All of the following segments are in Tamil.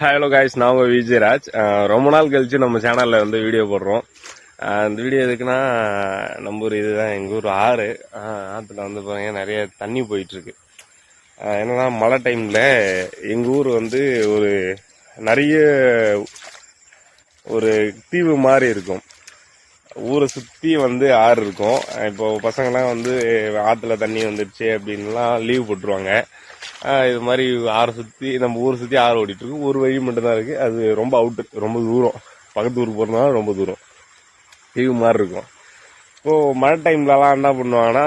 ஹலோ காய்ஸ் நான் உங்கள் விஜயராஜ் ரொம்ப நாள் கழித்து நம்ம சேனலில் வந்து வீடியோ போடுறோம். அந்த வீடியோ எதுக்குன்னா நம்ம ஊர் இதுதான் எங்கள் ஊர் ஆறு. ஆற்றுல வந்து பாருங்க நிறைய தண்ணி போயிட்டுருக்கு. என்னன்னா மழை டைமில் எங்கள் ஊர் வந்து ஒரு நிறைய ஒரு தீவு மாதிரி இருக்கும். ஊரை சுற்றி வந்து ஆறு இருக்கும். இப்போ பசங்கள்லாம் வந்து ஆற்றுல தண்ணி வந்துடுச்சு அப்படின்லாம் லீவ் போட்டுருவாங்க. இது மாதிரி ஆறை சுற்றி நம்ம ஊரை சுற்றி ஆறு ஓடிட்டுருக்கு ஒரு வழி மட்டும்தான் இருக்குது அது ரொம்ப அவுட்டு ரொம்ப தூரம். பக்கத்து ஊருக்கு போகிறதுனால ரொம்ப தூரம். லீவு மாதிரி இருக்கும். இப்போது மழை டைம்லலாம் என்ன பண்ணுவாங்கன்னா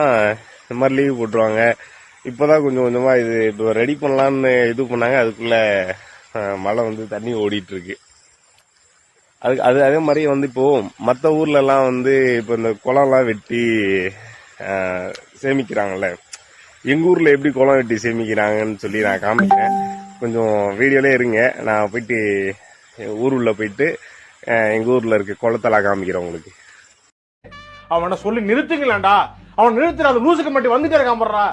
இந்த மாதிரி லீவ் போட்டுருவாங்க. இப்போ தான் கொஞ்சம் கொஞ்சமாக இது இப்போ ரெடி பண்ணலான்னு இது பண்ணாங்க. அதுக்குள்ளே மழை வந்து தண்ணி ஓடிட்டுருக்கு அது அது அதே மாதிரி வந்து இப்போ மற்ற ஊர்ல எல்லாம் வந்து இப்போ இந்த குளம்லாம் வெட்டி சேமிக்கிறாங்கல்ல. எங்க ஊர்ல எப்படி குளம் வெட்டி சேமிக்கிறாங்கன்னு சொல்லி நான் காமிக்கிறேன். கொஞ்சம் வீடியோலே இருங்க. நான் போயிட்டு ஊர் உள்ள போயிட்டு எங்கள் எங்க ஊர்ல இருக்க குளத்தெல்லாம் காமிக்கிறேன் உங்களுக்கு. அவனை சொல்லி நிறுத்துங்களேன்டா. அவன் நிறுத்துற. அது லூசுக்கு மட்டும் வந்துட்டே இருக்கான் போடுறா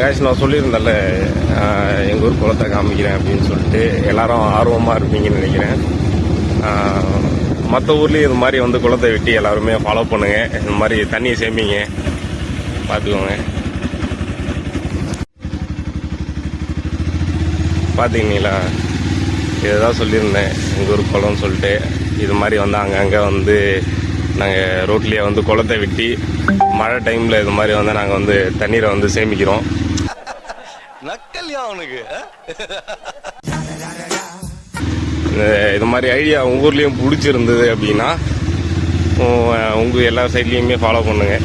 கேஷ் நான் சொல்லியிருந்தேன்ல எங்கள் ஊர் குளத்தை காமிக்கிறேன் அப்படின்னு சொல்லிட்டு எல்லாரும் ஆர்வமாக இருப்பீங்கன்னு நினைக்கிறேன். மற்ற ஊர்லேயும் இது மாதிரி வந்து குளத்தை வெட்டி எல்லாருமே ஃபாலோ பண்ணுங்கள் இந்த மாதிரி தண்ணியை சேமிங்க. பார்த்துக்கோங்க. பார்த்தீங்களா இதுதான் சொல்லியிருந்தேன். எங்கள் ஊர் குளம்னு சொல்லிட்டு. இது மாதிரி வந்து அங்கங்கே வந்து நாங்கள் ரோட்லேயே வந்து குளத்தை வெட்டி மழை டைமில் இது மாதிரி வந்து நாங்கள் வந்து தண்ணீரை வந்து சேமிக்கிறோம். நக்கல்யா அவனுக்கு. இந்த- இது மாதிரி ஐடியா உங்கள் ஊர்லேயும் பிடிச்சிருந்தது அப்படின்னா உங்கள் எல்லா சைட்லேயுமே ஃபாலோ பண்ணுங்க.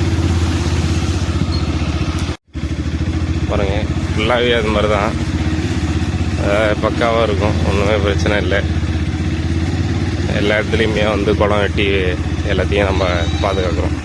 பாருங்க ஃபுல்லாகவே அது மாதிரி தான் பக்காவாக இருக்கும் ஒன்றுமே பிரச்சனை இல்லை. எல்லா இடத்துலையுமே வந்து குளம் வெட்டி எல்லாத்தையும் நம்ம பாதுகாக்கிறோம்.